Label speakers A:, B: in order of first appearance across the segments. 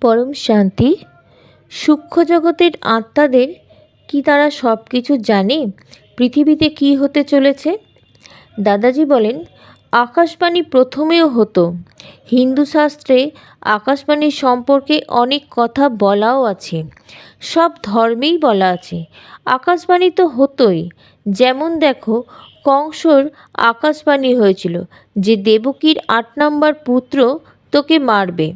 A: পরম শান্তি? সূক্ষ্ম জগতের আত্মাদের কি তারা সব কিছু জানে? পৃথিবীতে কি হতে চলেছে? দাদাজি বলেন, আকাশবাণী প্রথমেও হতো। হিন্দু শাস্ত্রে আকাশবাণীর সম্পর্কে অনেক কথা বলাও আছে। সব ধর্মেই বলা আছে। আকাশবাণী তো হতোই। যেমন দেখো, কংসর আকাশবাণী হয়েছিল যে দেবকীর আট নম্বর পুত্র তোকে মারবে।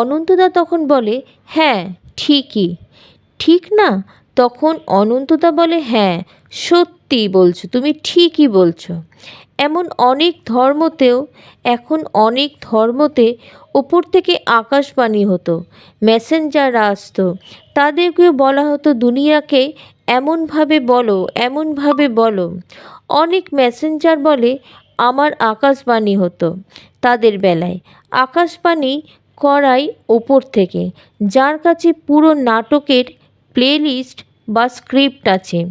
A: অনন্তদা তখন বলে হ্যাঁ ঠিকই। ঠিক না? তখন অনন্তদা বলে হ্যাঁ সত্যি বলছো, তুমি ঠিকই বলছো। এমন অনেক ধর্মতেও, এখন অনেক ধর্মতে ওপর থেকে আকাশবাণী হতো মেসেঞ্জার আসতো। তাদেরকেও বলা হতো, দুনিয়াকে এমনভাবে বলো এমনভাবে বলো। অনেক মেসেঞ্জার বলে, আমার আকাশবাণী হতো তাদের বেলায়। আকাশবাণী করাই ওপর থেকে, যার কাছে পুরো নাটকের প্লেলিস্ট বা স্ক্রিপ্ট আছে।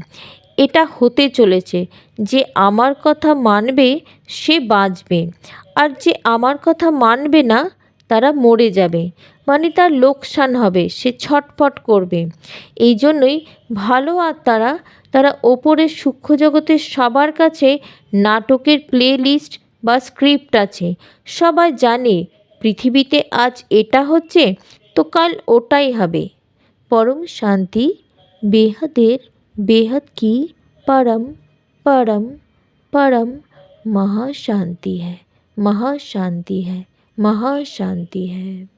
A: এটা হতে চলেছে, যে আমার কথা মানবে, সে বাঁচবে। আর যে আমার কথা মানবে না, তারা মরে যাবে। মানে তার লোকসান হবে, সে ছটফট করবে। এই জন্যই ভালো আত্মারা তারা ওপরের সূক্ষ্ম জগতের সবার কাছে নাটকের প্লে লিস্ট বা স্ক্রিপ্ট আছে। সবাই জানে পৃথিবীতে আজ এটা হচ্ছে তো কাল ওটাই হবে পরম শান্তি বেহদের बेहद की परम परम परम महाशांति है महाशांति है महाशांति है